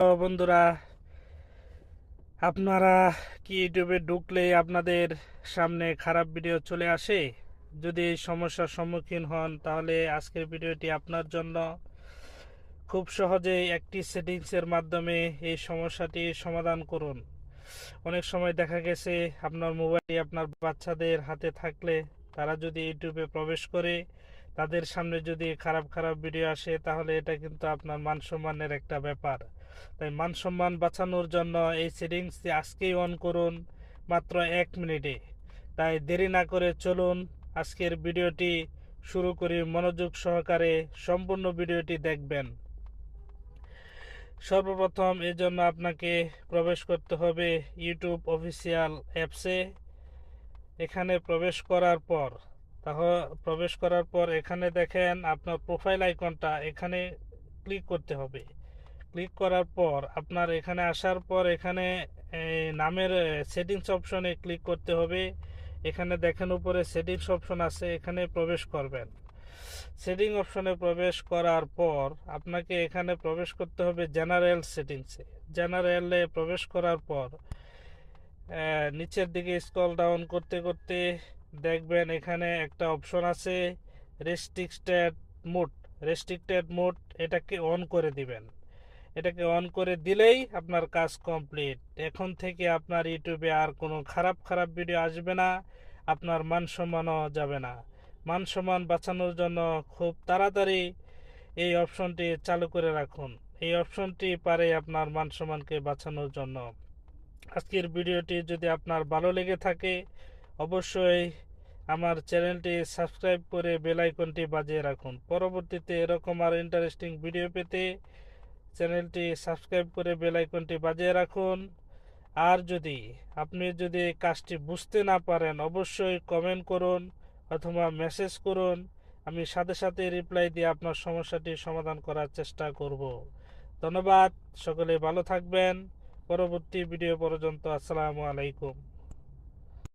বন্ধুরা, আপনারা কি ইউটিউবে ঢুকলে আপনাদের সামনে খারাপ ভিডিও চলে আসে? যদি এই সমস্যার সম্মুখীন হন, তাহলে আজকের ভিডিওটি আপনার জন্য। খুব সহজেই একটি সেটিংসের মাধ্যমে এই সমস্যাটি সমাধান করুন। অনেক সময় দেখা গেছে, আপনার মোবাইলটি আপনার বাচ্চাদের হাতে থাকলে তারা যদি ইউটিউবে প্রবেশ করে, তাদের সামনে যদি খারাপ খারাপ ভিডিও আসে, তাহলে এটা কিন্তু আপনার মান সম্মানের একটা ব্যাপার। তাই মান সম্মান বাঁচানোর জন্য এই সেটিংসটি আজকেই অন করুন মাত্র এক মিনিটে। তাই দেরি না করে চলুন আজকের ভিডিওটি শুরু করি। মনোযোগ সহকারে সম্পূর্ণ ভিডিওটি দেখবেন। সর্বপ্রথম এর জন্য আপনাকে প্রবেশ করতে হবে ইউটিউব অফিসিয়াল অ্যাপসে এখানে প্রবেশ করার পর, তাহ, প্রবেশ করার পর এখানে দেখেন আপনার প্রোফাইল আইকনটা এখানে ক্লিক করতে হবে। ক্লিক করার পর আপনার এখানে আসার পর এখানে নামের সেটিংস অপশনে ক্লিক করতে হবে। এখানে দেখেন উপরে সেটিংস অপশন আছে, এখানে প্রবেশ করবেন। সেটিং অপশনে প্রবেশ করার পর আপনাকে এখানে প্রবেশ করতে হবে জেনারেল সেটিংসে জেনারেলে প্রবেশ করার পর নিচের দিকে স্কল ডাউন করতে করতে দেখবেন এখানে একটা অপশন আছে রেস্ট্রিক্টেড মোড রেস্ট্রিক্টেড মোড এটাকে অন করে দিবেন। এটাকে অন করে দিলেই আপনার কাজ কমপ্লিট এখন থেকে আপনার ইউটিউবে আর কোনো খারাপ খারাপ ভিডিও আসবে না, আপনার মান সম্মানও যাবে না। মান সম্মান বাঁচানোর জন্য খুব তাড়াতাড়ি এই অপশনটি চালু করে রাখুন। এই অপশনটি পারে আপনার মান সম্মানকে বাঁচানোর জন্য। আজকের ভিডিওটি যদি আপনার ভালো লেগে থাকে, অবশ্যই আমার চ্যানেলটি সাবস্ক্রাইব করে বেল আইকনটি বাজিয়ে রাখুন। পরবর্তীতে এরকম আর ইন্টারেস্টিং ভিডিও পেতে চ্যানেলটি সাবস্ক্রাইব করে বেল আইকনটি বাজিয়ে রাখুন। আর যদি আপনি যদি কাজটি বুঝতে না পারেন, অবশ্যই কমেন্ট করুন অথবা মেসেজ করুন। আমি সাথে সাথে রিপ্লাই দিয়ে আপনার সমস্যাটি সমাধান করার চেষ্টা করব। ধন্যবাদ, সকলে ভালো থাকবেন। পরবর্তী ভিডিও পর্যন্ত আসসালামু আলাইকুম।